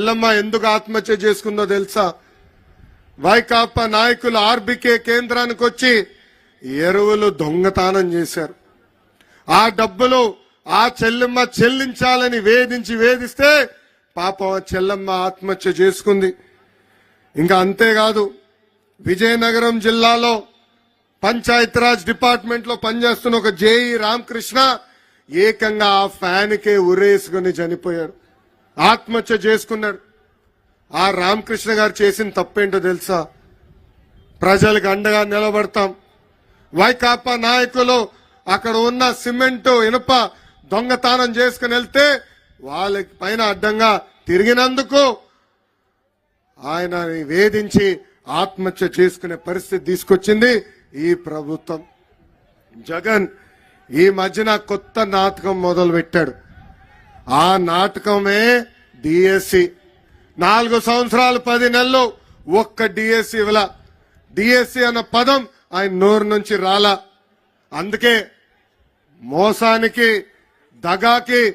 చెల్లమ్మ ఎందుకు ఆత్మహత్య చేసుకుందో తెలుసా? వైకాపా నాయకులు ఆర్బికే కేంద్రానికి వచ్చి ఎరువులు దొంగతనం చేశారు. ఆ డబ్బులు ఆ చెల్లెమ్మ చెల్లించాలని వేధించి వేధిస్తే పాపం చెల్లెమ్మ చెల్లమ్మ ఆత్మహత్య చేసుకుంది. ఇంకా అంతేకాదు విజయనగరం జిల్లాలో పంచాయతీరాజ్ డిపార్ట్మెంట్లో పనిచేస్తున్న ఒక జేఈ రామకృష్ణ ఏకంగా ఆ ఫ్యాన్కే ఉరేసుకుని చనిపోయాడు. ఆత్మహత్య చేసుకున్నాడు ఆ రామకృష్ణ గారు చేసిన తప్పేంటో తెలుసా? ప్రజలకు అండగా నిలబడతాం. వైకాపా నాయకులు అక్కడ ఉన్న సిమెంట్ ఇనుప దొంగతనం చేసుకుని వెళ్తే వాళ్ళకి పైన అడ్డంగా తిరిగినందుకు ఆయన వేధించి ఆత్మహత్య చేసుకునే పరిస్థితి తీసుకొచ్చింది ఈ ప్రభుత్వం. జగన్ ఈ మధ్యన కొత్త నాటకం మొదలు పెట్టాడు ఆ నాటకమే డిఎస్సి నాలుగు సంవత్సరాలు పది నెలలు ఒక్క డిఎస్సి ఇవ్వల. డిఎస్సి అన్న పదం ఆయన నోరు నుంచి రాలా. అందుకే మోసానికి దగాకి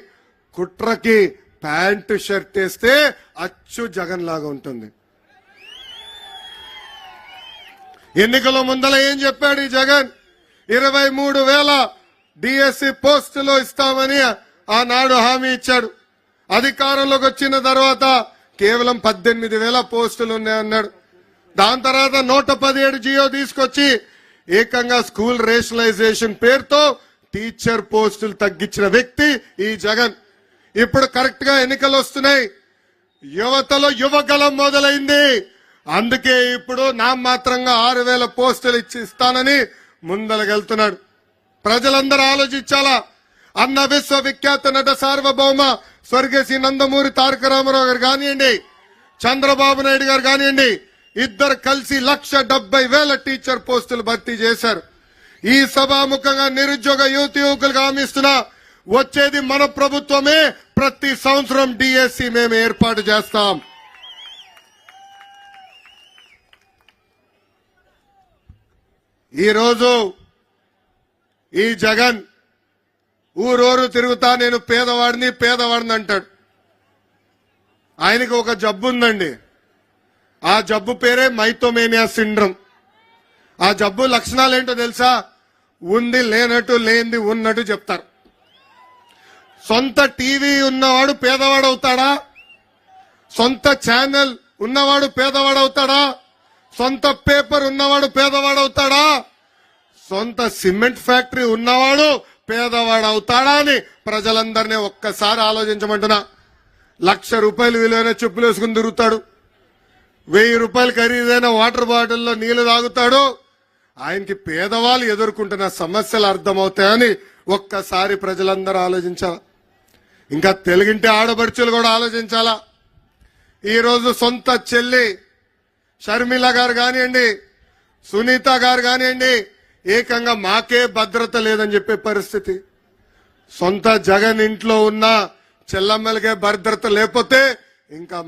కుట్రకి ప్యాంటు షర్ట్ వేస్తే అచ్చు జగన్ లాగా ఉంటుంది. ఎన్నికల ముందల ఏం చెప్పాడు ఈ జగన్? ఇరవై మూడు వేల డిఎస్సి పోస్టులు ఇస్తామని ఆనాడు హామీ ఇచ్చాడు. అధికారంలోకి వచ్చిన తర్వాత కేవలం పద్దెనిమిది వేల పోస్టులు ఉన్నాయన్నాడు దాని తర్వాత నూట పదిహేడు జియో తీసుకొచ్చి ఏకంగా స్కూల్ రేషనలైజేషన్ పేరుతో టీచర్ పోస్టులు తగ్గించిన వ్యక్తి ఈ జగన్. ఇప్పుడు కరెక్ట్గా ఎన్నికలు వస్తున్నాయి. యువతలో యువగలం మొదలైంది. అందుకే ఇప్పుడు నా మాత్రంగా ఆరు వేల పోస్టులు ఇచ్చి ఇస్తానని ముందలకెళ్తున్నాడు. ప్రజలందరూ ఆలోచించాలా? అన్న విశ్వవిఖ్యాత నట సార్వభౌమ స్వర్గశ్రీ నందమూరి తారక రామారావు గారు కానివ్వండి చంద్రబాబు నాయుడు గారు కానివ్వండి ఇద్దరు కలిసి లక్ష డెబ్బై వేల టీచర్ పోస్టులు భర్తీ చేశారు. ఈ సభాముఖంగా నిరుద్యోగ యువతి యువకులకు హామీస్తున్నా వచ్చేది మన ప్రభుత్వమే. ప్రతి సంవత్సరం డిఎస్సి మేము ఏర్పాటు చేస్తాం. ఈరోజు ఈ జగన్ ఊరూరు తిరుగుతా నేను పేదవాడిని పేదవాడిని అంటాడు. ఆయనకు ఒక జబ్బు ఉందండి. ఆ జబ్బు పేరే మైథోమేనియా సిండ్రమ్. ఆ జబ్బు లక్షణాలు ఏంటో తెలుసా? ఉంది లేనట్టు లేనిది ఉన్నట్టు చెప్తారు. సొంత టీవీ ఉన్నవాడు పేదవాడు అవుతాడా సొంత ఛానల్ ఉన్నవాడు పేదవాడు అవుతాడా సొంత పేపర్ ఉన్నవాడు పేదవాడు అవుతాడా సొంత సిమెంట్ ఫ్యాక్టరీ ఉన్నవాడు పేదవాడు అవుతాడా అని ప్రజలందరినీ ఒక్కసారి ఆలోచించమంటున్నా. లక్ష రూపాయలు విలువైన చెప్పులు వేసుకుని తిరుగుతాడు. వెయ్యి రూపాయలు ఖరీదైన వాటర్ బాటిల్లో నీళ్ళు తాగుతాడు. ఆయనకి పేదవాళ్ళు ఎదుర్కొంటున్న సమస్యలు అర్థమవుతాయని ఒక్కసారి ప్రజలందరూ ఆలోచించాలా? ఇంకా తెలుగింటి ఆడపడుచులు కూడా ఆలోచించాలా? ఈరోజు సొంత చెల్లి షర్మిల గారు కానివ్వండి సునీత గారు కానివ్వండి ఏకంగా మాకే భద్రత లేదని చెప్పే పరిస్థితి. సొంత జగన్ ఇంట్లో ఉన్న చెల్లమ్మలకే భద్రత లేకపోతే ఇంకా